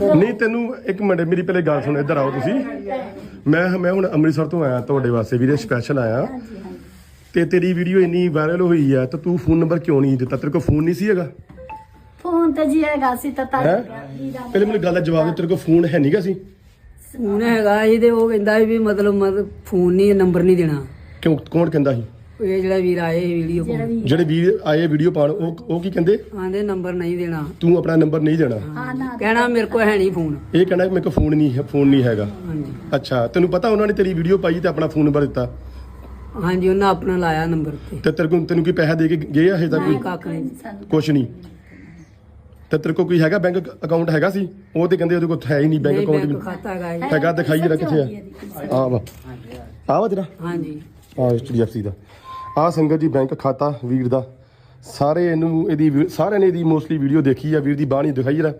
ਨਹੀਂ ਤੈਨੂੰ ਇੱਕ ਮਿੰਟ ਮੇਰੀ ਪਹਿਲੇ ਗੱਲ ਸੁਣ ਇੱਧਰ ਆਓ ਤੁਸੀਂ। ਮੈਂ ਮੈਂ ਹੁਣ ਅੰਮ੍ਰਿਤਸਰ ਤੋਂ ਆਇਆ ਤੁਹਾਡੇ ਵਾਸਤੇ ਵੀਰੇ ਸਪੈਸ਼ਲ ਆਇਆ। ਤੇ ਤੇਰੀ ਵੀਡੀਓ ਇੰਨੀ ਵਾਇਰਲ ਹੋਈ ਆ ਤਾਂ ਤੂੰ ਫੋਨ ਨੰਬਰ ਕਿਉਂ ਨਹੀਂ ਦਿੱਤਾ? ਤੇਰੇ ਕੋਲ ਫੋਨ ਨਹੀਂ ਸੀ ਹੈਗਾ? ਫੋਨ ਤੇ ਜੀ ਹੈਗਾ ਸੀ ਤਾਂ ਤਾਂ ਪਹਿਲੇ ਮੈਨੂੰ ਗੱਲ ਦਾ ਜਵਾਬ ਦੇ ਤੇਰੇ ਕੋਲ ਫੋਨ ਹੈ ਨਹੀਂਗਾ ਸੀ? ਫੋਨ ਹੈਗਾ ਸੀ ਤੇ ਉਹ ਕਹਿੰਦਾ ਵੀ ਮਤਲਬ ਮਤਲਬ ਫੋਨ ਨਹੀਂ ਨੰਬਰ ਨਹੀਂ ਦੇਣਾ। ਕਿਉਂ ਕੌਣ ਕਹਿੰਦਾ ਸੀ? ਇਹ ਜਿਹੜਾ ਵੀਰ ਆਏ ਵੀਡੀਓ ਜਿਹੜਾ ਵੀ ਜਿਹੜੇ ਵੀਰ ਆਏ ਵੀਡੀਓ ਪਾਉਣ ਉਹ ਉਹ ਕੀ ਕਹਿੰਦੇ? ਆਂਦੇ ਨੰਬਰ ਨਹੀਂ ਦੇਣਾ। ਤੂੰ ਆਪਣਾ ਨੰਬਰ ਨਹੀਂ ਦੇਣਾ। ਹਾਂ ਨਾ ਕਹਿਣਾ ਮੇਰੇ ਕੋਲ ਹੈ ਨਹੀਂ ਫੋਨ ਇਹ ਕਹਿਣਾ ਕਿ ਮੇਰੇ ਕੋਲ ਫੋਨ ਨਹੀਂ ਹੈ ਫੋਨ ਨਹੀਂ ਹੈਗਾ। ਹਾਂਜੀ। ਅੱਛਾ ਤੈਨੂੰ ਪਤਾ ਉਹਨਾਂ ਨੇ ਤੇਰੀ ਵੀਡੀਓ ਪਾਈ ਤੇ ਆਪਣਾ ਫੋਨ ਨੰਬਰ ਦਿੱਤਾ? ਹਾਂਜੀ ਉਹਨਾਂ ਆਪਣਾ ਲਾਇਆ ਨੰਬਰ ਤੇ। ਤੇ ਤੇਰੇ ਕੋਲ ਤੈਨੂੰ ਕੋਈ ਪੈਸਾ ਦੇ ਕੇ ਗਏ ਆ ਹਜੇ ਤੱਕ ਕੋਈ? ਕੱਖ ਨਹੀਂ। ਸਾਨੂੰ ਕੁਛ ਨਹੀਂ। ਤੇ ਤੇਰੇ ਕੋਲ ਕੋਈ ਹੈਗਾ ਬੈਂਕ ਅਕਾਊਂਟ ਹੈਗਾ ਸੀ? ਉਹ ਤੇ ਕਹਿੰਦੇ ਉਹਦੇ ਕੋਲ ਹੈ ਹੀ ਨਹੀਂ ਬੈਂਕ ਅਕਾਊਂਟ ਖਾਤਾ ਹੈਗਾ ਜੀ। ਹੈਗਾ ਦਿਖਾਈ ਜਰਾ ਕਿੱਥੇ ਆ। ਆ ਵਾ। ਆ ਵਾ ਤੇਰਾ? ਹਾਂਜੀ। ਆ HDFC ਦਾ। ਆ ਸੰਗਤ ਜੀ ਬੈਂਕ ਖਾਤਾ ਵੀਰ ਦਾ। ਸਾਰੇ ਇਹਨੂੰ ਇਹਦੀ ਸਾਰਿਆਂ ਨੇ ਇਹਦੀ ਮੋਸਟਲੀ ਵੀਡੀਓ ਦੇਖੀ ਆ ਵੀਰ ਦੀ ਬਾਹ ਨਹੀਂ ਦਿਖਾਈ ਜਰਾ।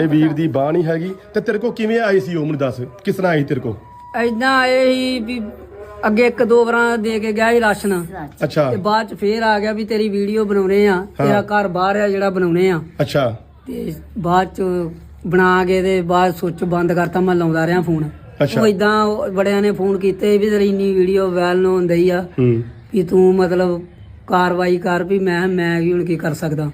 ਇਹ ਵੀਰ ਦੀ ਬਾਹ ਨਹੀਂ ਹੈਗੀ। ਤੇ ਤੇਰੇ ਕੋਲ ਕਿਵੇਂ ਆਈ ਸੀ ਉਹ ਮੈਨੂੰ ਦੱਸ। ਕਿਸ ਤਰ੍ਹਾਂ ਆਈ ਤੇਰੇ ਕੋਲ? ਐਦਾਂ ਇਹ ਹੀ ਵੀ ਅੱਗੇ ਇੱਕ ਦੋ ਵਾਰਾਂ ਦੇ ਕੇ ਗਿਆ ਸੀ ਰਾਸ਼ਨ। ਅੱਛਾ। ਤੇ ਬਾਅਦ ਚ ਫੇਰ ਆ ਗਿਆ ਵੀ ਤੇਰੀ ਵੀਡੀਓ ਬਣਾਉਣੇ ਆ। ਤੇਰਾ ਘਰ ਬਾਹਰ ਆ ਜਿਹੜਾ ਬਣਾਉਣੇ ਆ। ਅੱਛਾ। ਤੇ ਬਾਅਦ ਚ ਬਣਾ ਕੇ ਤੇ ਬਾਅਦ ਸੁੱਚ ਬੰਦ ਕਰਤਾ ਮੈਂ ਲਾਉਂਦਾ ਰਿਹਾ ਫੋਨ। ਅੱਛਾ। ਉਹ ਇਦਾਂ ਬੜਿਆਂ ਨੇ ਫੋਨ ਕੀਤੇ ਵੀ ਤੇਰੀ ਇੰਨੀ ਵੀਡੀਓ ਵਾਇਰਲ ਹੋਣ ਦਈ ਆ। ਹੂੰ। ਵੀ ਤੂੰ ਮਤਲਬ ਕਾਰਵਾਈ ਕਰ ਵੀ ਮੈਂ ਮੈਂ ਕੀ ਹੁਣ ਕੀ ਕਰ ਸਕਦਾ।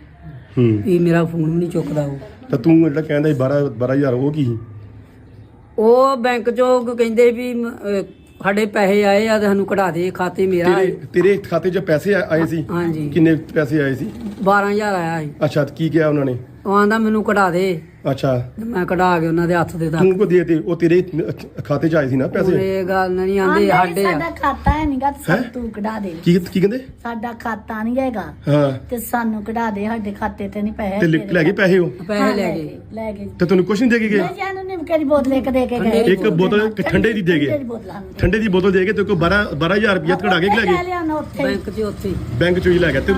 ਹੂੰ। ਵੀ ਮੇਰਾ ਫੋਨ ਵੀ ਨਹੀਂ ਚੁੱਕਦਾ ਉਹ। ਤਾਂ ਤੂੰ ਜਿਹੜਾ ਕਹਿੰਦਾ ਸੀ 12 12000 ਉਹ ਕੀ ਸੀ? ਉਹ ਬੈਂਕ ਚੋਂ ਕਹਿੰਦੇ ਵੀ ਮ- ਅਹ ਸਾਡੇ ਪੈਸੇ ਆਏ ਆ ਤੇ ਸਾਨੂੰ ਕਢਾ ਦੇ ਖਾਤੇ ਮੇਰਾ ਤੇਰੇ ਤੇਰੇ ਖਾਤੇ 'ਚ ਪੈਸੇ ਆ- ਆਏ ਸੀ? ਹਾਂਜੀ। ਕਿੰਨੇ ਪੈਸੇ ਆਏ ਸੀ? 12000 ਆਇਆ ਸੀ। ਅੱਛਾ ਤੇ ਕੀ ਕਿਹਾ ਉਹਨਾਂ ਨੇ? ਉਹ ਆਂਦਾ ਮੈਨੂੰ ਕਢਾ ਦੇ। ਅੱਛਾ। ਤੇ ਮੈਂ ਕਢਾ ਕੇ ਉਹਨਾਂ ਦੇ ਹੱਥ ਦੇ ਦਾਂ ਤੂੰ ਕੋ ਦੇ ਤੇ ਉਹ ਤੇਰੇ ਖਾਤੇ 'ਚ ਆਏ ਸੀ ਨਾ ਪੈਸੇ? ਇਹ ਗੱਲ ਨਹੀਂ ਆਂਦੇ ਸਾਡੇ ਆ ਸਾਡਾ ਖਾਤਾ ਹੈ ਨਹੀਂਗਾ ਹੈਂ? ਸਾਨੂੰ ਤੂੰ ਕਢਾ ਦੇ। ਕੀ ਕੀ ਕਹਿੰਦੇ? ਸਾਡਾ ਖਾਤਾ ਨਹੀਂ ਹੈਗਾ। ਹਾਂ। ਤੇ ਸਾਨੂੰ ਕਢਾ ਦੇ ਸਾਡੇ ਖਾਤੇ ਤੇ ਨਹੀਂ ਪੈਸੇ ਤੇ ਲੈ ਲੈ ਗਏ ਪੈਸੇ ਉਹ? ਪੈਸੇ ਲੈ ਗਏ। ਲੈ ਗਏ। ਤੇ ਤੈਨੂੰ ਕੁਛ ਨਹੀਂ ਦੇ ਕੇ ਗਏ? ਮੈਂ ਜਾਨੂੰ ਨਿਮਕੇ ਦੀ ਬੋਤਲ ਇੱਕ ਦੇ ਕੇ ਗਏ। ਇੱਕ ਬੋਤਲ ਠੰਡੇ ਦੀ ਦੇ ਠੰਡੇ ਗਏ ਦੀ ਬੋਤਲ ਸਾਨੂੰ ਦੇ ਠੰਡੇ ਦੀ ਬੋਤਲ ਦੇ ਕੇ ਤੇ ਕੋ 12 12000 ਰੁਪਇਆ ਕਢਾ ਕੇ ਲੈ ਲੈ ਗਏ। ਲਿਆਉਣਾ ਉੱਥੇ? ਹੀ। ਬੈਂਕ 'ਚ ਉੱਥੇ ਹੀ। ਬੈਂਕ 'ਚੋਂ ਹੀ ਲੈ ਗਿਆ। ਤੇ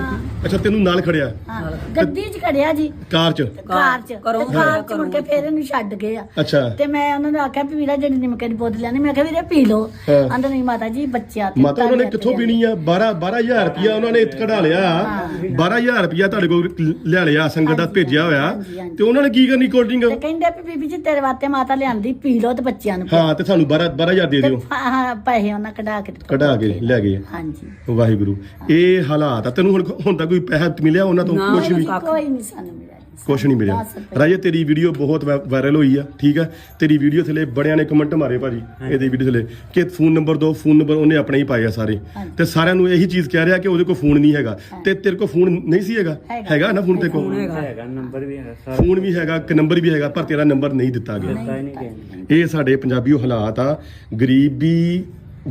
ਅੱਛਾ ਤੈਨੂੰ ਨਾਲ ਖੜਿਆ। ਹਾਂ ਗੱਡੀ 'ਚ ਖੜਿਆ ਜੀ। ਕਾਰ 'ਚ। ਕਾਰ 'ਚ। ਘਰੋਂ ਤੇ ਕਾਰ 'ਚ ਮੁੜ ਕੇ ਫੇਰ ਇਹਨੂੰ ਛੱਡ ਗਏ ਆ। ਅੱਛਾ। ਤੇ ਮੈਂ ਉਹਨਾਂ ਨੂੰ ਆਖਿਆ ਵੀ ਵੀਰਾ ਜਿਹੜੀ ਨਿਮਕੇ ਦੀ ਬੋਤਲ ਲੈਣੀ ਮੈਂ ਕਿਹਾ ਵੀਰੇ ਪੀ ਲਓ। ਹਾਂ। ਆਂਦੇ ਨਹੀਂ ਮਾਤਾ ਜੀ ਬੱਚਿਆਂ ਤੇ ਮਾਤਾ ਉਹਨਾਂ ਨੇ ਕਿੱਥੋਂ ਪੀਣੀ ਆ? 12 12000 ਰੁਪਇਆ ਉਹਨਾਂ ਨੇ ਕਢਾ ਲਿਆ। 12000 ਰੁਪਇਆ ਤੁਹਾਡੇ ਕੋਲ ਲਿਆ ਲਿਆ ਸੰਗਤ ਦਾ ਭੇਜਿਆ ਹੋਇਆ। ਹਾਂਜੀ, ਹਾਂਜੀ। ਤੇ ਉਹਨਾਂ ਨੇ ਕੀ ਕਰਨੀ ਕੋਲਡ ਤੇ ਕਹਿੰਦੇ ਵੀ ਬੀਬੀ ਜੀ ਤੇਰੇ ਵਾਸਤੇ ਮਾਤਾ ਲਿਆਂਦੀ ਪੀ ਲਓ ਤੇ ਬੱਚਿਆਂ ਨੂੰ। ਹਾਂ ਤੇ ਸਾਨੂੰ 12 12000 ਦੇ ਦਿਓ। ਹਾਂ ਹਾਂ, ਪੈਸੇ ਉਹਨਾਂ ਕਢਾ ਕੇ ਦਿੱਤੇ। ਕਢਾ ਕੇ ਲੈ ਗਏ। ਹਾਂਜੀ। ਵਾਹਿਗੁਰੂ। ਇਹ ਹਾਲਾਤ ਆ। ਤੈਨੂੰ ਹੁਣ ਹੁਣ ਕੋਈ ਪੈਸਾ ਮਿਲਿਆ ਉਹਨਾਂ ਤੋਂ? ਕੁਝ ਵੀ? ਕੋਈ ਨਹੀਂ ਸਾਨੂੰ ਮਿਲਿਆ। ਕੁਛ ਨਹੀਂ ਮਿਲਿਆ। ਦਸ ਰੁਪਏ। ਰਾਜੇ ਤੇਰੀ ਵੀਡੀਓ ਬਹੁਤ ਵਾਇ- ਵਾਇਰਲ ਹੋਈ ਆ ਠੀਕ ਆ? ਤੇਰੀ ਵੀਡੀਓ ਥਲੇ ਬੜਿਆਂ ਨੇ ਕਮੈਂਟ ਮਾਰੇ ਭਾਜੀ ਇਹਦੀ ਵੀਡੀਓ ਥਲੇ ਕਿ ਫੋਨ ਨੰਬਰ ਦੋ ਫੋਨ ਨੰਬਰ ਉਹਨੇ ਆਪਣੇ ਹੀ ਪਾਏ ਆ ਸਾਰੇ। ਹਾਂਜੀ। ਤੇ ਸਾਰਿਆਂ ਨੂੰ ਇਹੀ ਚੀਜ਼ ਕਹਿ ਰਿਹਾ ਕਿ ਉਹਦੇ ਕੋਲ ਫੋਨ ਨਹੀਂ ਹੈਗਾ। ਤੇ ਤੇਰੇ ਕੋਲ ਫੋਨ ਨਹੀਂ ਸੀ ਹੈਗਾ? ਹੈਗਾ। ਹੈਗਾ ਨਾ ਫੋਨ ਤੇ ਕੋਲ? ਹੈਗਾ ਨੰਬਰ ਵੀ ਹੈਗਾ ਸਾਰਾ। ਫੋਨ ਵੀ ਹੈਗਾ ਕਿ ਨੰਬਰ ਵੀ ਹੈਗਾ ਪਰ ਤੇਰਾ ਨੰਬਰ ਨਹੀਂ ਦਿੱਤਾ ਗਿਆ। ਹੀ ਨਹੀਂ ਇਹ ਸਾਡੇ ਪੰਜਾਬੀਓ ਹਾਲਾਤ ਆ। ਗਰੀਬੀ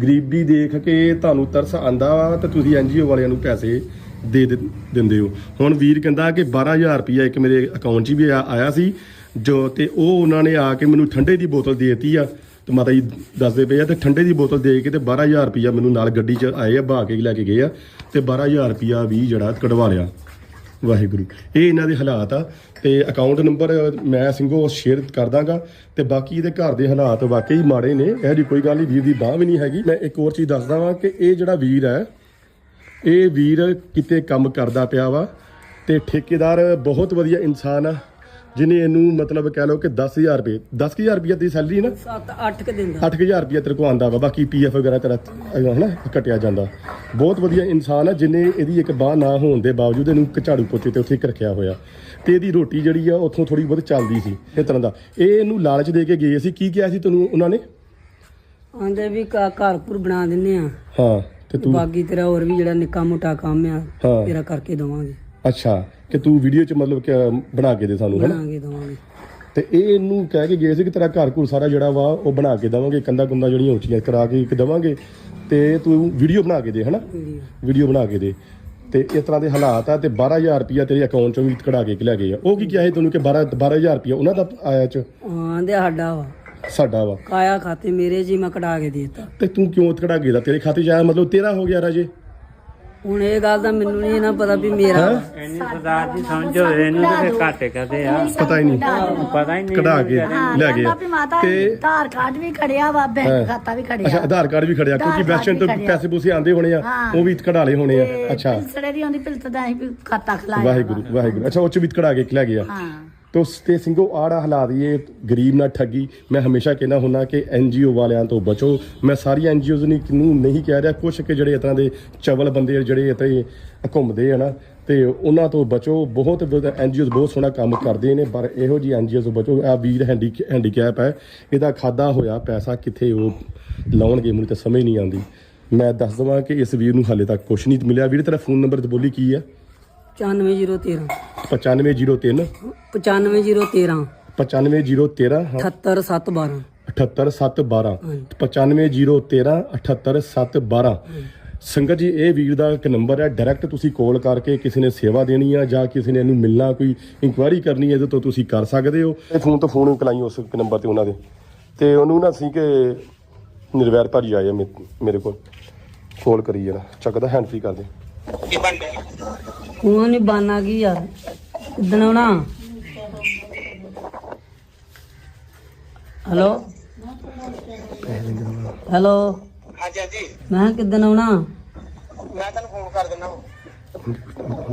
ਗਰੀਬੀ ਦੇਖ ਕੇ ਤੁਹਾਨੂੰ ਤਰਸ ਆਂਦਾ ਵਾ ਤੇ ਤੁਸੀਂ ਐਨਜੀਓ ਵਾਲਿਆਂ ਨੂੰ ਪੈਸੇ ਦੇ ਦਿੰ- ਦਿੰਦੇ ਹੋ। ਹੁਣ ਵੀਰ ਕਹਿੰਦਾ ਕਿ 12000 ਰੁਪਇਆ ਇੱਕ ਮੇਰੇ ਅਕਾਊਂਟ 'ਚ ਵੀ ਆ- ਆਇਆ ਸੀ। ਜੋ ਤੇ ਉਹ ਉਹਨਾਂ ਨੇ ਆ ਕੇ ਮੈਨੂੰ ਠੰਡੇ ਦੀ ਬੋਤਲ ਦੇਤੀ ਆ। ਤੇ ਮਾਤਾ ਜੀ ਦੱਸਦੇ ਪਏ ਆ, ਤੇ ਠੰਡੇ ਦੀ ਬੋਤਲ ਦੇ ਕੇ ਤੇ 12000 ਰੁਪਇਆ ਮੈਨੂੰ ਨਾਲ ਗੱਡੀ 'ਚ ਆਏ ਆ ਬਹਾ ਕੇ ਲੈ ਕੇ ਗਏ ਆ। ਤੇ 12000 ਰੁਪਇਆ ਵੀ ਜਿਹੜਾ ਕਢਵਾ ਲਿਆ। ਵਾਹਿਗੁਰੂ। ਇਹ ਇਹਨਾਂ ਦੇ ਹਾਲਾਤ ਆ। ਤੇ ਅਕਾਊਂਟ ਨੰਬਰ ਮੈਂ ਸਿੰਘੋ ਸ਼ੇਅਰ ਕਰ ਦਾਂਗਾ। ਤੇ ਬਾਕੀ ਇਹਦੇ ਘਰ ਦੇ ਹਾਲਾਤ ਵਾਕਈ ਮਾੜੇ ਨੇ। ਇਹੋ ਜਿਹੀ ਕੋਈ ਗੱਲ ਨਹੀਂ ਵੀਰ ਦੀ ਬਾਹ ਵੀ ਨਹੀਂ ਹੈਗੀ। ਮੈਂ ਇੱਕ ਹੋਰ ਚੀਜ਼ ਦੱਸਦਾ ਵਾਂ ਕਿ ਇਹ ਜਿਹੜਾ ਵੀਰ ਹੈ ਇਹ ਵੀਰ ਕਿਤੇ ਕੰਮ ਕਰਦਾ ਪਿਆ ਵਾ ਤੇ ਠੇਕੇਦਾਰ ਬਹੁਤ ਵਧੀਆ ਇਨਸਾਨ ਆ ਜਿਨੇ ਇਹਨੂੰ ਮਤਲਬ ਕਹਿ ਲਓ ਕਿ 10000 ਰੁਪਏ 10000 ਰੁਪਏ ਦੀ ਸੈਲਰੀ ਨਾ? 7 8 ਕ ਦਿਨ ਦਾ 8000 ਰੁਪਏ ਤੇਰੇ ਕੋਲ ਆਂਦਾ ਵਾ ਬਾਕੀ ਪੀਐਫ ਵਗੈਰਾ ਤੇਰਾ ਹਨਾ ਕਟਿਆ ਜਾਂਦਾ। ਬਹੁਤ ਵਧੀਆ ਇਨਸਾਨ ਆ ਜਿਨੇ ਇਹਦੀ ਇੱਕ ਬਾਹ ਨਾ ਹੋਣ ਦੇ ਬਾਵਜੂਦ ਇਹਨੂੰ ਇੱਕ ਝਾੜੂ ਪੋਚੇ ਤੇ ਉੱਥੇ ਇੱਕ ਰੱਖਿਆ ਹੋਇਆ। ਤੇ ਇਹਦੀ ਰੋਟੀ ਜਿਹੜੀ ਆ ਉੱਥੋਂ ਥੋੜੀ ਬਹੁਤ ਚੱਲਦੀ ਸੀ ਇਸ ਤਰ੍ਹਾਂ ਦਾ। ਇਹ ਇਹਨੂੰ ਲਾਲਚ ਦੇ ਕੇ ਗਏ ਸੀ ਕੀ ਕਿਹਾ ਸੀ ਤੈਨੂੰ ਉਹਨਾਂ ਨੇ? ਆਂਦੇ ਵੀ ਘਰ ਘੁਰ ਬਣਾ ਦਿੰਨੇ ਆ। ਹਾਂ। ਤੇ ਤੂੰ ਬਾਕੀ ਤੇਰਾ ਹੋਰ ਵੀ ਜਿਹੜਾ ਨਿੱਕਾ ਮੋਟਾ ਕੰਮ ਆ ਹਾਂ। ਤੇਰਾ ਕਰਕੇ ਦਵਾਂਗੇ। ਅੱਛਾ ਕਿ ਤੂੰ ਵੀਡੀਓ 'ਚ ਮਤਲਬ ਕਿ ਬਣਾ ਕੇ ਦੇ ਸਾਨੂੰ ਹਨਾ? ਬਣਾ ਕੇ ਦਵਾਂਗੇ। ਤੇ ਇਹ ਇਹਨੂੰ ਕਹਿ ਕੇ ਗਏ ਸੀ ਕਿ ਤੇਰਾ ਘਰ ਘੁਰ ਸਾਰਾ ਜਿਹੜਾ ਵਾ ਉਹ ਬਣਾ ਕੇ ਦੇਵਾਂਗੇ ਕੰਦਾ ਕੁੰਦਾ ਜਿਹੜੀਆਂ ਉੱਚੀਆਂ ਕਰਾ ਕੇ ਇੱਕ ਦੇਵਾਂਗੇ। ਤੇ ਤੂੰ ਵੀਡੀਓ ਬਣਾ ਕੇ ਦੇ ਹਨਾ? ਵੀਡੀਓ। ਵੀਡੀਓ ਬਣਾ ਕੇ ਦੇ। ਤੇ ਇਸ ਤਰ੍ਹਾਂ ਦੇ ਹਾਲਾਤ ਆ ਤੇ 12000 ਰੁਪਇਆ ਤੇਰੇ ਅਕਾਊਂਟ ਚੋਂ ਵੀ ਕਢਾ ਕੇ ਲੈ ਗਏ ਆ। ਉਹ ਕੀ ਕਿਹਾ ਸੀ ਤੈਨੂੰ ਕਿ 12 12000 ਰੁਪਇਆ ਉਹਨਾਂ ਦਾ ਆਇਆ ਚ? ਆਂਦੇ ਸਾਡਾ ਵਾ। ਸਾਡਾ ਵਾ। ਕਾਇਆ ਖਾਤੇ ਮੇਰੇ ਜੀ ਮੈਂ ਕਢਾ ਕੇ ਦੇਤਾ। ਤੇ ਤੂੰ ਕਿਉਂ ਕਢਾ ਕੇ ਦਾ ਤੇਰੇ ਖਾਤੇ ਚ ਆਇਆ ਮਤਲਬ ਤੇਰਾ ਹੋ ਗਿਆ ਰਾਜੇ। ਹੁਣ ਇਹ ਗੱਲ ਦਾ ਮੈਨੂੰ ਨਹੀਂ ਨਾ ਪਤਾ ਵੀ ਮੇਰਾ ਵਾ। ਇੰਨੀ ਸਰਦਾਰ ਦੀ ਸਮਝ ਹੋਵੇ ਇਹਨੂੰ ਤੇ ਫਿਰ ਘਾਟੇ ਕਦੇ ਆ। ਪਤਾ ਹੀ ਨਹੀਂ। ਪਤਾ ਹੀ ਨਹੀਂ ਕਢਾ ਕੇ ਲੈ ਗਏ। ਕਹਿੰਦਾ ਵੀ ਮਾਤਾ ਤੇ ਆਧਾਰ ਕਾਰਡ ਵੀ ਖੜਿਆ ਵਾ ਹਾਂ। ਬੈਂਕ ਖਾਤਾ ਵੀ ਅੱਛਾ ਖੜਿਆ ਆਧਾਰ ਕਾਰਡ ਵੀ ਖੜਿਆ ਕਿਉਂਕਿ ਆਧਾਰ ਕਾਰਡ ਵੈਸਟਰਨ ਤੋਂ ਵੀ ਖੜਿਆ। ਪੈਸੇ ਪੂਸੇ ਆਂਦੇ ਹੋਣੇ ਆ ਹਾਂ। ਉਹ ਵੀ ਕਢਾ ਲਏ ਹੋਣੇ ਆ। ਅੱਛਾ। ਪਿਲਸੜੇ ਦੀ ਆਉਂਦੀ ਪਿਲਤ ਦਾ ਅਸੀਂ ਵੀ ਖਾਤਾ ਖਲਾਇਆ ਵਾਹਿਗੁਰੂ ਵਾਹਿਗੁਰੂ। ਅੱਛਾ ਉਹ ਚ ਵੀ ਕਢਾ ਕੇ ਲੈ ਗਿਆ। ਹਾਂ। ਤੋ ਤੇ ਸਿੰਘੋ ਆੜਾ ਹਾਲਾਤ ਇਹ ਗਰੀਬ ਨਾਲ ਠੱਗੀ। ਮੈਂ ਹਮੇਸ਼ਾ ਕਹਿੰਦਾ ਹੁੰਦਾ ਕਿ ਐਨਜੀਓ ਵਾਲਿਆਂ ਤੋਂ ਬਚੋ। ਮੈਂ ਸਾਰੀ ਐਨਜੀਓਜ਼ ਨੂੰ ਨੂੰ ਨਹੀਂ ਕਹਿ ਰਿਹਾ ਕੁਝ ਕਿ ਜਿਹੜੇ ਇਸ ਦੇ ਚਵਲ ਬੰਦੇ ਜਿਹੜੇ ਇੱਥੇ ਘੁੰਮਦੇ ਆ ਨਾ, ਤੇ ਉਹਨਾਂ ਤੋਂ ਬਚੋ। ਬਹੁਤ ਐਨਜੀਓਜ਼ ਬਹੁਤ ਸੋਹਣਾ ਕੰਮ ਕਰਦੇ ਨੇ, ਪਰ ਇਹੋ ਜੀ ਐਨਜੀਓਜ਼ ਤੋਂ ਬਚੋ। ਆ ਵੀਰ ਹੈਂਡੀ ਹੈਂਡੀਕੈਪ ਹੈ। ਇਹਦਾ ਖਾਦਾ ਹੋਇਆ, ਪੈਸਾ ਕਿੱਥੇ ਉਹ ਲਾਉਣਗੇ, ਮੈਨੂੰ ਤਾਂ ਸਮਝ ਨਹੀਂ ਆਉਂਦੀ। ਮੈਂ ਦੱਸ ਦਵਾਂ ਕਿ ਇਸ ਵੀਰ ਨੂੰ ਹਾਲੇ ਤੱਕ ਕੁਝ ਨਹੀਂ ਮਿਲਿਆ। ਵੀਰ, ਤੇਰਾ ਫੋਨ ਨੰਬਰ ਤੇ ਬੋਲੀ ਕੀ ਹੈ? 95013 9503 95013 95013 ਹਾਂ। 78712 78712 95013 78712 ਸੰਗਤ ਜੀ ਇਹ ਵੀਰ ਦਾ ਇੱਕ ਨੰਬਰ ਹੈ। ਡਾਇਰੈਕਟ ਤੁਸੀਂ ਕਾਲ ਕਰਕੇ ਕਿਸੇ ਨੇ ਸੇਵਾ ਦੇਣੀ ਆ ਜਾਂ ਕਿਸੇ ਨੇ ਇਹਨੂੰ ਮਿਲਣਾ ਕੋਈ ਇਨਕੁਆਇਰੀ ਕਰਨੀ ਹੈ ਇਹਦੇ ਤੋਂ ਤੁਸੀਂ ਕਰ ਸਕਦੇ ਹੋ। ਇਹ ਫੋਨ ਤੋਂ ਫੋਨ ਕਲਾਈ ਉਸ ਨੰਬਰ ਤੇ ਉਹਨਾਂ ਦੇ। ਤੇ ਉਹਨੂੰ ਨਾ ਸੀ ਕਿ ਨਿਰਵੈਰ ਭਾਜੀ ਆਏ ਆ ਮੇ- ਮੇਰੇ ਕੋਲ। ਕਾਲ ਕਰੀ ਜਰਾ। ਚੱਕਦਾ ਹੈਂਡ ਫ੍ਰੀ ਕਰ ਦੇ। ਉਹ ਨਹੀਂ ਬਾਨਾ ਕੀ ਯਾਰ? ਕਿੱਦਣ ਆਉਣਾ? ਹੈਲੋ ਹੈਲੋ ਹਾਂਜੀ ਹਾਂਜੀ ਮੈਂ ਕਿੱਦਣ ਆਉਣਾ? ਮੈਂ ਤੁਹਾਨੂੰ ਫੋਨ ਕਰ ਦਿੰਦਾ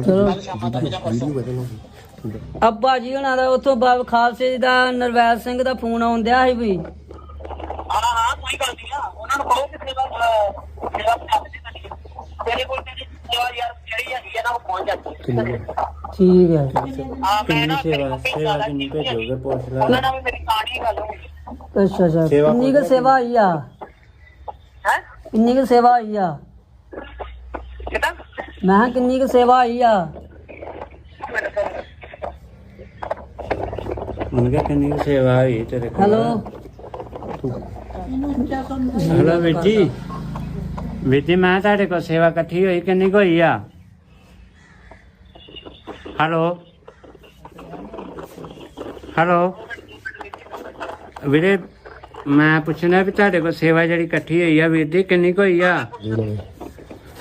ਚਲੋ। ਸ਼ਾਮਾਂ ਤੱਕ ਜਾਂ ਪਰਸੋਂ। ਅੱਬਾ ਜੀ ਹੁਣਾਂ ਦਾ ਉੱਥੋਂ ਬਾਬ ਖਾਲਸੇ ਦਾ ਨਰਵੈਲ ਸਿੰਘ ਦਾ ਫੋਨ ਆਉਂਦਿਆ ਸੀ ਵੀ। ਹਾਂ ਹਾਂ ਕੋਈ ਗੱਲ ਨਹੀਂ ਆ। ਉਹਨਾਂ ਨੂੰ ਕਹੋ ਕਿ ਸੇਵਾ ਸੇਵਾ ਪਹੁੰਚਾ ਦੇ ਤੁਹਾਡੀ ਤੇਰੇ ਕੋਲ ਤੇਰੀ ਸੇਵਾ ਯਾਰ ਜਿਹੜੀ ਹੈਗੀ ਆ ਨਾ ਉਹ ਪਹੁੰਚ ਜਾਂਦੀ ਹੈ ਠੀਕ ਹੈ ਆ ਮੈਂ ਨਾ ਕਿੰਨੀ ਮੇਰੀ ਸੇਵਾ ਮੰਮੀ ਸੇਵਾ ਜ਼ਿਆਦਾ ਕਿੰਨੀ ਕੀਤੀ ਭੇਜੋਗੇ ਪੁੱਛ ਲੈ ਉਹਨਾਂ ਨਾਲ ਵੀ ਮੇਰੀ ਕਹਾਣੀ ਗੱਲ ਹੋਈ ਅੱਛਾ ਅੱਛਾ ਸੇਵਾ ਕਿੰਨੀ ਕੁ ਸੇਵਾ ਹੋਈ ਆ ਹੈ ਕਿੰਨੀ ਕੁ ਸੇਵਾ ਹੋਈ ਆ ਕਿਦਾਂ ਹੈਲੋ ਹੈਲੋ ਵੀਰੇ, ਮੈਂ ਪੁੱਛਣਾ ਵੀ ਤੁਹਾਡੇ ਕੋਲ ਸੇਵਾ ਜਿਹੜੀ ਇਕੱਠੀ ਹੋਈ ਆ, ਵੀਰ ਜੀ, ਕਿੰਨੀ ਕੁ ਹੋਈ ਆ?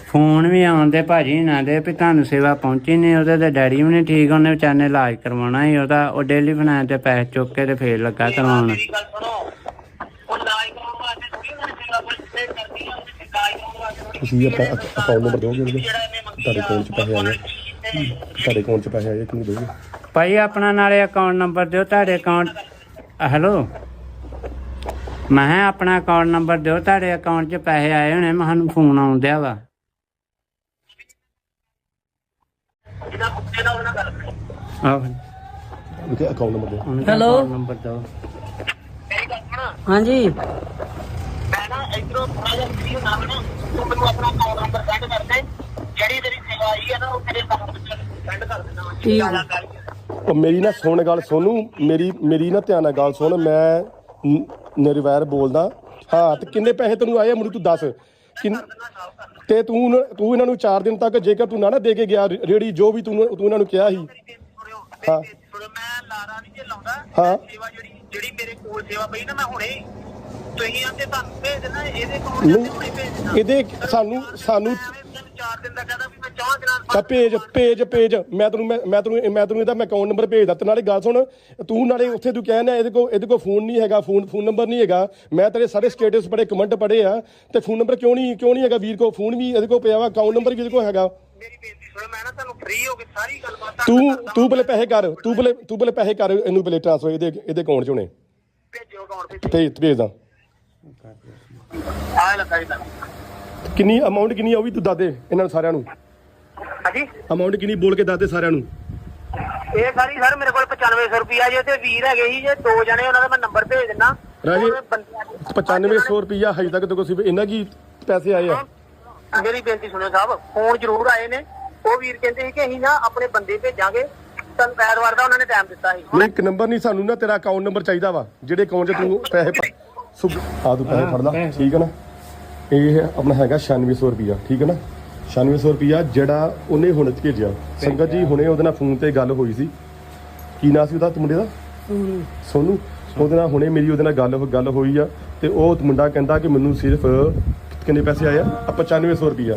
ਫੋਨ ਵੀ ਆਉਂਦੇ ਭਾਜੀ ਨਾ ਦੇ ਵੀ ਤੁਹਾਨੂੰ ਸੇਵਾ ਪਹੁੰਚੀ ਨਹੀਂ, ਉਹਦੇ ਤੇ ਡੈਡੀ ਵੀ ਨਹੀਂ ਠੀਕ, ਉਹਨੇ ਵਿਚਾਰੇ ਨੇ ਇਲਾਜ ਕਰਵਾਉਣਾ ਸੀ, ਉਹਦਾ, ਉਹ ਡੇਲੀ ਫਨਾਇਰ ਤੇ ਪੈਸੇ ਚੁੱਕ ਕੇ ਤੇ ਫੇਰ ਲੱਗਾ ਕਰਵਾਉਣ ਕਰਾਉਣ। ਤੁਸੀਂ ਆਪਣਾ ਅਕਾਊਂਟ ਨੰਬਰ ਦਿਓਗੇ ਤੁਹਾਡੇ ਅਕਾਊਂਟ 'ਚ ਪੈਸੇ ਆਏ ਆ। ਤੁਹਾਡੇ ਅਕਾਊਂਟ 'ਚ ਪੈਸੇ ਆਏ ਆ ਕਿ ਨਹੀਂ ਦੋਗੇ ਭਾਈ ਆਪਣਾ ਨਾਲੇ ਅਕਾਊਂਟ ਨੰਬਰ ਦਿਓ ਤੁਹਾਡੇ ਅਕਾਊਂਟ ਹੈਲੋ। ਮੈਂ ਕਿਹਾ ਆਪਣਾ ਅਕਾਊਂਟ ਨੰਬਰ ਦਿਓ ਤੁਹਾਡੇ ਅਕਾਊਂਟ 'ਚ ਪੈਸੇ ਆਏ ਹੋਣੇ ਮੈਂ ਸਾਨੂੰ ਫੋਨ ਆਉਂਦਿਆ ਵਾ। ਆਹ। ਉਹਦੇ ਅਕਾਊਂਟ ਨੰਬਰ ਦਿਓ। Hello? ਨੰਬਰ ਦਿਓ। ਹਾਂਜੀ। ਮੈਂ ਨਾ ਇਧਰੋਂ ਥੋੜਾ ਜਿਹਾ ਹਾਂ ਨਾ ਤੂੰ ਮੈਨੂੰ ਆਪਣਾ ਅਕਾਊਂਟ ਨੰਬਰ ਸੈਂਡ ਕਰ ਦੇ। ਜਿਹੜੀ ਤੇਰੀ ਸੇਵਾ ਆਈ ਹੈ ਨਾ ਉਹ ਤੇਰੇ ਸੈਂਡ ਕਰ ਠੀਕ। ਮੇਰੀ ਨਾ ਸੁਣ ਗੱਲ ਸੋਨੂੰ ਮੇਰੀ ਮੇਰੀ ਨਾ ਧਿਆਨ ਨਾਲ ਗੱਲ ਸੁਣ ਮੈਂ ਨ- ਨਿਰਵੈਰ ਬੋਲਦਾ ਹਾਂ ਤੇ ਕਿੰਨੇ ਪੈਸੇ ਤੈਨੂੰ ਆਏ ਆ ਮੈਨੂੰ ਤੂੰ ਦੱਸ ਕਿੰਨ ਤੇ ਤੂੰ ਨ- ਤੂੰ ਇਹਨਾਂ ਨੂੰ 4 ਦਿਨ ਤੱਕ ਜੇਕਰ ਤੂੰ ਨਾ ਨਾ ਦੇ ਕੇ ਗਿਆ ਰੇੜੀ ਜੋ ਵੀ ਤੂੰ ਤੂੰ ਇਹਨਾਂ ਨੂੰ ਕਿਹਾ ਸੀ ਹਾਂ। ਸੁਣਿਓ ਮੈਂ ਲਾਰਾ ਨਹੀਂ ਜੇ ਲਾਉਂਦਾ ਹਾਂ। ਸੇਵਾ ਜਿਹੜੀ ਜਿਹੜੀ ਮੇਰੇ ਕੋਲ ਸੇਵਾ ਪਈ ਨਾ ਮੈਂ ਹੁਣੇ ਤੁਸੀਂ ਆਂਦੇ ਤੁਹਾਨੂੰ ਭੇਜ ਦੇਣਾ ਇਹਦੇ ਅਕਾਊਂਟ ਨਹੀਂ, ਤੇ ਹੁਣੇ ਭੇਜ ਦੇਣਾ। ਇਹਦੇ ਸਾਨੂੰ ਸਾਨੂੰ ਚਾਰ ਦਿਨ ਦਾ ਕਹਦਾ ਵੀ ਮੈਂ ਚਾਹ ਦਿਨਾਂ ਤਾਂ ਭੇਜ ਭੇਜ ਭੇਜ। ਮੈਂ ਤੈਨੂੰ ਮੈਂ ਮੈਂ ਤੈਨੂੰ ਮੈਂ ਤੈਨੂੰ ਇਹਦਾ ਮੈਂ ਅਕਾਊਂਟ ਨੰਬਰ ਭੇਜਦਾ ਤੇ ਨਾਲੇ ਗੱਲ ਸੁਣ ਤੂੰ ਨਾਲੇ ਉੱਥੇ ਤੂੰ ਕਹਿੰਦਾ ਇਹਦੇ ਕੋਲ ਇਹਦੇ ਕੋਲ ਫੋਨ ਨਹੀਂ ਹੈਗਾ ਫੋਨ ਫੋਨ ਨੰਬਰ ਨਹੀਂ ਹੈਗਾ। ਮੈਂ ਤੇਰੇ ਸਾਰੇ ਸਟੇਟਸ ਪੜੇ ਕਮੈਂਟ ਪੜੇ ਆ। ਤੇ ਫੋਨ ਨੰਬਰ ਕਿਉਂ ਨਹੀਂ ਕਿਉਂ ਨਹੀਂ ਹੈਗਾ ਵੀਰ ਕੋਲ? ਫੋਨ ਵੀ ਇਹਦੇ ਕੋਲ ਪਿਆ ਵਾ ਅਕਾਊਂਟ ਨੰਬਰ ਵੀ ਇਹਦੇ ਕੋਲ ਹੈਗਾ। ਮੇਰੀ ਬੇਨਤੀ ਸੁਣੋ ਮੈਂ ਨਾ ਤੁਹਾਨੂੰ ਫ੍ਰੀ ਹੋ ਕੇ ਸਾਰੀ ਗੱਲਬਾਤ ਤੂੰ ਤੂੰ ਪਹਿਲੇ ਪੈਸੇ ਕਰ ਤੂੰ ਪਹਿਲੇ ਤੂੰ ਪਹਿਲੇ ਪੈਸੇ ਕਰ ਇਹਨੂੰ ਪਹਿਲੇ ਟ੍ਰਾਂਸਫਰ ਇਹਦੇ ਇਹਦੇ ਅਕਾਊਂਟ 'ਚ ਹੋਣੇ ਭੇਜਿਓ ਅਕਾਊਂਟ ਤੇ ਭੇਜ ਭੇਜਦਾ ਆ ਜੀ ਕਿੰਨੀ ਅਮਾਉਂਟ ਕਿੰਨੀ ਆ ਉਹ ਵੀ ਤੂੰ ਦੱਸ ਦੇ ਇਹਨਾਂ ਨੂੰ ਸਾਰਿਆਂ ਨੂੰ। ਹਾਂਜੀ? ਅਮਾਉਂਟ ਕਿੰਨੀ ਬੋਲ ਕੇ ਦੱਸ ਦੇ ਸਾਰਿਆਂ ਨੂੰ। ਇਹ ਸਾਰੀ ਸਰ ਮੇਰੇ ਕੋਲ 9500 ਰੁਪਿਆ ਜੇ ਤੇ ਵੀਰ ਹੈਗੇ ਸੀ ਜੇ ਦੋ ਜਣੇ ਉਹਨਾਂ ਦਾ ਮੈਂ ਨੰਬਰ ਭੇਜ ਦਿੰਦਾ। ਰਾਜੇ, ਉਹਨਾਂ ਬੰਦਿਆਂ ਦੇ- 9500 ਰੁਪਈਆ ਹਜੇ ਤੱਕ ਤੇ ਕੋਈ ਇਹਨਾਂ ਕੀ ਪੈਸੇ ਆਏ ਆ? ਮੇਰੀ ਬੇਨਤੀ ਸੁਣਿਓ ਸਾਹਿਬ ਫੋਨ ਜ਼ਰੂਰ ਆਏ ਨੇ। ਉਹ ਵੀਰ ਕਹਿੰਦੇ ਸੀ ਕਿ ਅਸੀਂ ਨਾ ਆਪਣੇ ਬੰਦੇ ਭੇਜਾਂਗੇ। ਤੁਹਾਨੂੰ ਐਤਵਾਰ ਦਾ ਉਹਨਾਂ ਨੇ ਟਾਈਮ ਦਿੱਤਾ ਸੀ। ਨਹੀਂ ਇੱਕ ਨੰਬਰ ਨਹੀਂ ਸਾਨੂੰ ਨਾ ਤੇਰਾ ਅਕਾਊਂਟ ਨੰਬਰ ਚਾਹੀਦਾ ਵਾ ਜਿਹੜੇ ਅਕਾਊਂਟ 'ਚ ਤੂੰ ਪੈਸੇ ਪਾ ਸੁਬ ਆ ਤੂੰ ਪੈਸੇ ਫੜ ਲਾ ਠੀਕ ਹੈ ਨਾ? ਇਹ ਆਪਣਾ ਹੈਗਾ 9600 ਰੁਪਿਆ ਠੀਕ ਹੈ ਨਾ? 9600 ਰੁਪਿਆ ਜਿਹੜਾ ਉਹਨੇ ਹੁਣ ਭੇਜਿਆ। ਸੰਗਤ ਜੀ ਹੁਣੇ ਉਹਦੇ ਨਾਲ ਫੋਨ ਤੇ ਗੱਲ ਹੋਈ ਸੀ। ਕੀ ਨਾਂ ਸੀ ਉਹਦਾ ਮੁੰਡੇ ਦਾ? ਸੋਨੂ। ਉਹਦੇ ਨਾਲ ਹੁਣੇ ਮੇਰੀ ਉਹਦੇ ਨਾਲ ਗੱਲ ਗੱਲ ਹੋਈ ਆ। ਤੇ ਉਹ ਮੁੰਡਾ ਕਹਿੰਦਾ ਕਿ ਮੈਨੂੰ ਸਿਰਫ ਕਿੰਨੇ ਪੈਸੇ ਆਏ ਆ? ਆ 9500 ਰੁਪਿਆ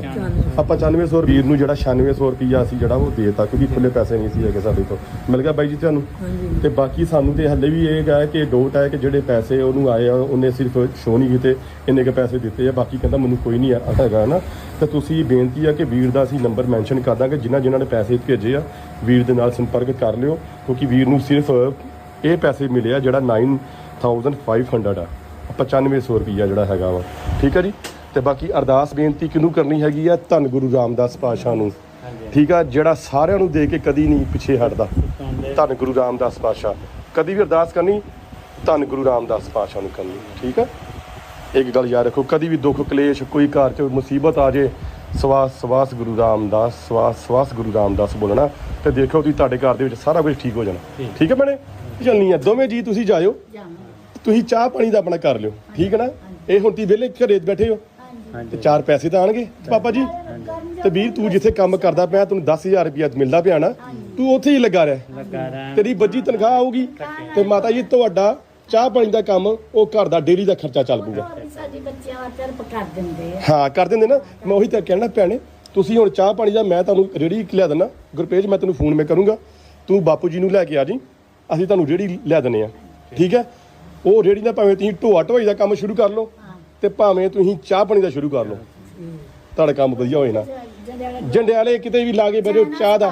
ਆ 9500 ਵੀਰ ਨੂੰ ਜਿਹੜਾ 9600 ਰੁਪਿਆ ਅਸੀਂ ਜਿਹੜਾ ਉਹ ਦੇਤਾ ਕਿਉਂਕਿ ਖੁੱਲੇ ਪੈਸੇ ਨਹੀਂ ਸੀ ਹੈਗੇ ਸਾਡੇ ਤੋਂ। ਮਿਲ ਗਿਆ ਬਾਈ ਜੀ ਤੁਹਾਨੂੰ? ਤੇ ਬਾਕੀ ਸਾਨੂੰ ਤੇ ਹੱਲੇ ਵੀ ਇਹ ਹੈ ਕਿ ਡੋਟ ਹੈ ਕਿ ਜਿਹੜੇ ਪੈਸੇ ਉਹਨੂੰ ਆਏ ਆ ਉਹਨੇ ਸਿਰਫ ਸ਼ੋ ਨਹੀਂ ਕੀਤੇ ਇੰਨੇ ਕੇ ਪੈਸੇ ਦਿੱਤੇ ਆ ਬਾਕੀ ਕਹਿੰਦਾ ਮੈਨੂੰ ਕੋਈ ਨਹੀਂ ਆ- ਹੈਗਾ ਨਾ। ਤੇ ਤੁਸੀਂ ਬੇਨਤੀ ਆ ਕਿ ਵੀਰ ਦਾ ਅਸੀਂ ਨੰਬਰ ਮੈਂਸ਼ਨ ਕਰ ਦਾਂਗੇ ਜਿਨ੍ਹਾਂ ਜਿਨ੍ਹਾਂ ਨੇ ਪੈਸੇ ਭੇਜੇ ਆ ਵੀਰ ਦੇ ਨਾਲ ਸੰਪਰਕ ਕਰ ਲਿਓ ਕਿਉਂਕਿ ਵੀਰ ਨੂੰ ਸਿਰਫ ਇਹ ਪੈਸੇ ਮਿਲੇ ਆ ਜਿਹੜਾ 9500 ਆ। 9500 ਰੁਪਈਆ ਜਿਹੜਾ ਹੈਗਾ ਵਾ। ਠੀਕ ਹੈ ਜੀ? ਤੇ ਬਾਕੀ ਅਰਦਾਸ ਬੇਨਤੀ ਕਿਹਨੂੰ ਕਰਨੀ ਹੈਗੀ ਆ? ਧੰਨ ਗੁਰੂ ਰਾਮਦਾਸ ਪਾਤਸ਼ਾਹ ਨੂੰ। ਠੀਕ ਆ? ਜਿਹੜਾ ਸਾਰਿਆਂ ਨੂੰ ਦੇ ਕੇ ਕਦੀ ਨਹੀਂ ਪਿੱਛੇ ਹਟਦਾ। ਧੰਨ ਗੁਰੂ ਰਾਮਦਾਸ ਪਾਤਸ਼ਾਹ। ਕਦੀ ਵੀ ਅਰਦਾਸ ਕਰਨੀ ਧੰਨ ਗੁਰੂ ਰਾਮਦਾਸ ਪਾਤਸ਼ਾਹ ਨੂੰ ਕਰਨੀ। ਠੀਕ ਆ? ਇੱਕ ਗੱਲ ਯਾਦ ਰੱਖੋ ਕਦੀ ਵੀ ਦੁੱਖ ਕਲੇਸ਼ ਕੋਈ ਘਰ 'ਚ ਮੁਸੀਬਤ ਆ ਜੇ ਸਵਾਸ ਸਵਾਸ ਗੁਰੂ ਰਾਮਦਾਸ ਸਵਾਸ ਸਵਾਸ ਗੁਰੂ ਰਾਮਦਾਸ ਬੋਲਣਾ ਤੇ ਦੇਖੋ ਤੁਸੀਂ ਤੁਹਾਡੇ ਘਰ ਦੇ ਵਿੱਚ ਸਾਰਾ ਕੁਝ ਠੀਕ ਹੋ ਜਾਣਾ। ਠੀਕ। ਹੈ ਭੈਣੇ? ਚੱਲਣੀ ਆ। ਦੋਵੇਂ ਜੀ ਤੁਸੀਂ ਜਾਇਓ। ਤੁਸੀਂ ਚਾਹ ਪਾਣੀ ਦਾ ਆਪਣਾ ਕਰ ਲਿਓ। ਠੀਕ ਹੈ ਨਾ? ਇਹ ਹੁਣ ਤੀ ਵਿਹਲੇ ਘਰੇ ਬੈਠੇ ਹੋ। ਤੇ ਚਾਰ ਪੈਸੇ ਤਾਂ ਆਣਗੇ ਪਾਪਾ ਜੀ। ਤੇ ਵੀਰ ਤੂੰ ਜਿੱਥੇ ਕੰਮ ਕਰਦਾ ਪਿਆ ਤੈਨੂੰ 10000 ਰੁਪਇਆ ਮਿਲਦਾ ਪਿਆ ਨਾ ਤੂੰ ਉੱਥੇ ਹੀ ਲੱਗਾ ਰਿਹਾ। ਲੱਗਾ ਰਹਾ। ਤੇਰੀ ਵੱਜੀ ਤਨਖਾਹ ਆਊਗੀ। ਤੇ ਮਾਤਾ ਜੀ ਤੁਹਾਡਾ ਚਾਹ ਪਾਣੀ ਦਾ ਕੰਮ ਉਹ ਘਰ ਦਾ ਡੇਲੀ ਦਾ ਖਰਚਾ ਚੱਲ ਪੂਗਾ ਸਾਡੀ ਬੱਚਿਆਂ ਵਾਸਤੇ ਹੈਲਪ ਕਰ ਦਿੰਦੇ ਆ। ਹਾਂ ਕਰ ਦਿੰਦੇ ਨਾ। ਮੈਂ ਉਹੀ ਤਾਂ ਕਹਿਣਾ ਭੈਣੇ ਤੁਸੀਂ ਹੁਣ ਚਾਹ ਪਾਣੀ ਦਾ ਮੈਂ ਤੁਹਾਨੂੰ ਰੇੜੀ ਲਿਆ ਦਿੰਦਾ। ਗੁਰਪੇਜ ਮੈਂ ਤੈਨੂੰ ਫੋਨ ਮੈਂ ਕਰੂੰਗਾ। ਤੂੰ ਬਾਪੂ ਜੀ ਨੂੰ ਲੈ ਕੇ ਆ ਜੀ। ਅਸੀਂ ਤੁਹਾਨੂੰ ਰੇੜੀ ਲਿਆ ਦਿੰਦੇ ਆ। ਠੀਕ ਹੈ? ਉਹ ਰੇੜੀ ਦਾ ਭਾਵੇਂ ਤੁਸੀਂ ਢੋਆ ਢੋਈ ਦਾ ਕੰਮ ਸ਼ੁਰੂ ਕਰ ਲਓ। ਤੇ ਭਾਵੇਂ ਤੁਸੀਂ ਚਾਹ ਪਾਣੀ ਦਾ ਸ਼ੁਰੂ ਕਰ ਲਓ। ਤੁਹਾਡਾ ਕੰਮ ਵਧੀਆ ਹੋ ਜਾਣਾ ਜੰਡਿਆਲੇ ਕਿਤੇ ਵੀ ਲਾ ਬੈਠੋ ਚਾਹ ਦਾ।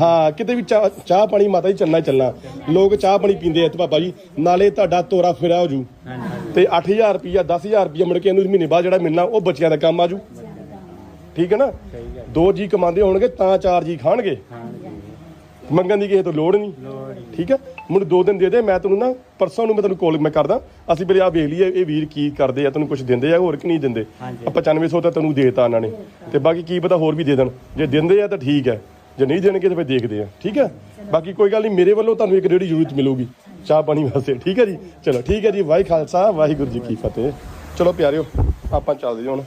ਹਾਂ, ਕਿਤੇ ਵੀ ਚਾਹ ਚਾਹ ਪਾਣੀ ਮਾਤਾ ਜੀ ਚੱਲਣਾ ਹੀ ਚੱਲਣਾ। ਲੋਕ ਚਾਹ ਪਾਣੀ ਪੀਂਦੇ ਆ ਤੇ ਪਾਪਾ ਜੀ, ਨਾਲੇ ਤੁਹਾਡਾ ਤੋਰਾ ਫੇਰਾ ਹੋ ਜੂ। ਤੇ 8000 ਰੁਪਿਆ 10000 ਰੁਪਿਆ ਮੁੜ ਕੇ ਇਹਨੂੰ ਮਹੀਨੇ ਬਾਅਦ ਜਿਹੜਾ ਮਿਲਣਾ, ਉਹ ਬੱਚਿਆਂ ਦਾ ਕੰਮ ਆਜੂ ਠੀਕ ਹੈ ਨਾ? ਦੋ ਜੀ ਕਮਾਉਂਦੇ ਹੋਣਗੇ, ਤਾਂ ਚਾਰ ਜੀ ਖਾਣਗੇ। ਮੰਗਣ ਦੀ ਕਿਸੇ ਤੋਂ ਲੋੜ ਨਹੀਂ। ਠੀਕ ਹੈ? ਮੈਨੂੰ ਦੋ ਦਿਨ ਦੇ ਦੇ ਮੈਂ ਤੈਨੂੰ ਨਾ ਪਰਸੋਂ ਨੂੰ ਮੈਂ ਤੈਨੂੰ ਕਾਲ ਮੈਂ ਕਰਦਾ। ਅਸੀਂ ਪਹਿਲੇ ਆ ਵੇਖ ਲਈਏ ਇਹ ਵੀਰ ਕੀ ਕਰਦੇ ਆ ਤੈਨੂੰ ਕੁਝ ਦਿੰਦੇ ਆ ਹੋਰ ਕਿ ਨਹੀਂ ਦਿੰਦੇ? ਆ 9500 ਤਾਂ ਤੈਨੂੰ ਦੇਤਾ ਉਹਨਾਂ ਨੇ। ਤੇ ਬਾਕੀ ਕੀ ਪਤਾ ਹੋਰ ਵੀ ਦੇ ਦੇਣ। ਜੇ ਦਿੰਦੇ ਆ ਤਾਂ ਠੀਕ ਹੈ। ਜੇ ਨਹੀਂ ਦੇਣਗੇ ਤਾਂ ਫਿਰ ਦੇਖਦੇ ਆ। ਠੀਕ ਹੈ? ਬਾਕੀ ਕੋਈ ਗੱਲ ਨਹੀਂ ਮੇਰੇ ਵੱਲੋਂ ਤੁਹਾਨੂੰ ਇੱਕ ਰੇੜੀ ਜ਼ਰੂਰ ਮਿਲੂਗੀ। ਚਾਹ ਪਾਣੀ ਵਾਸਤੇ। ਠੀਕ ਹੈ ਜੀ? ਚਲੋ ਠੀਕ ਹੈ ਜੀ। ਵਾਹਿ ਖਾਲਸਾ ਵਾਹਿਗੁਰੂ ਜੀ ਕੀ ਫਤਿਹ। ਚਲੋ ਪਿਆਰਿਓ ਆਪਾਂ ਚੱਲਦੇ ਹਾਂ ਹੁਣ।